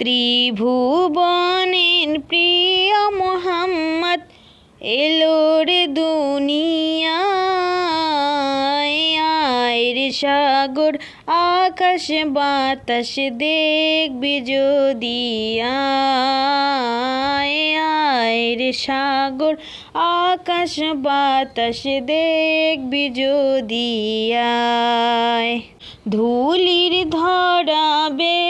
ত্রিভুবনের প্রিয় মোহাম্মদ এলোর দুনিয়ায়। আয় রে সাগর, আকাশ, বাতাস দেখবি যদি আয়। আয় রে সাগর, আকাশ, বাতাস দেখবি যদি আয়। ধুলির ধরা বেহেস্তে আজ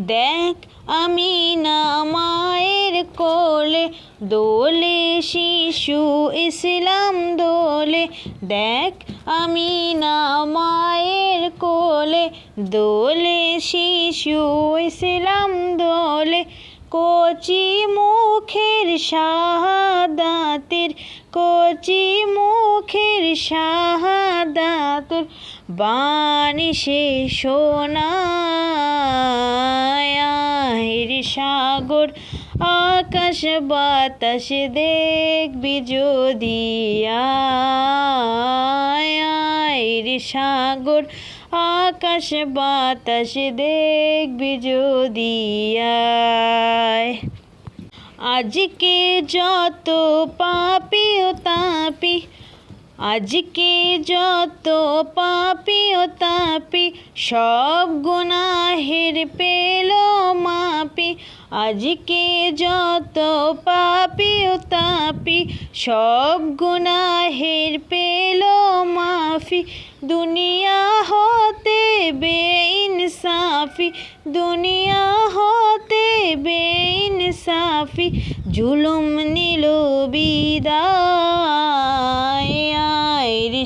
দেখ আমি না মায়ের কোলে দোলে শিশু ইসলাম দোলে। দেখ আমি না মায়ের কোলে দোলে শিশু ইসলাম দোলে। কচি মুখের শাহাদাতের, কচি মুখের শাহাদাতের বাণী সে শোনায়। রে সাগর, আকাশ, বাতাস দেখবি যদি আয়। আয় রে সাগর, আকাশ, বাতাস দেখবি যদি আজকে যত পাপি ও তাপি আজকে যত পাপি ও তাপি, সব গুনাহের পেল মাপি। আজকে যত পাপি ও তাপি, সব গুনাহের পেল মাফি। দুনিয়া হতে বেইনসাফি, দুনিয়া হতে বেইনসাফি। জুলুম নিল রে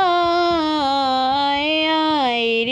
রে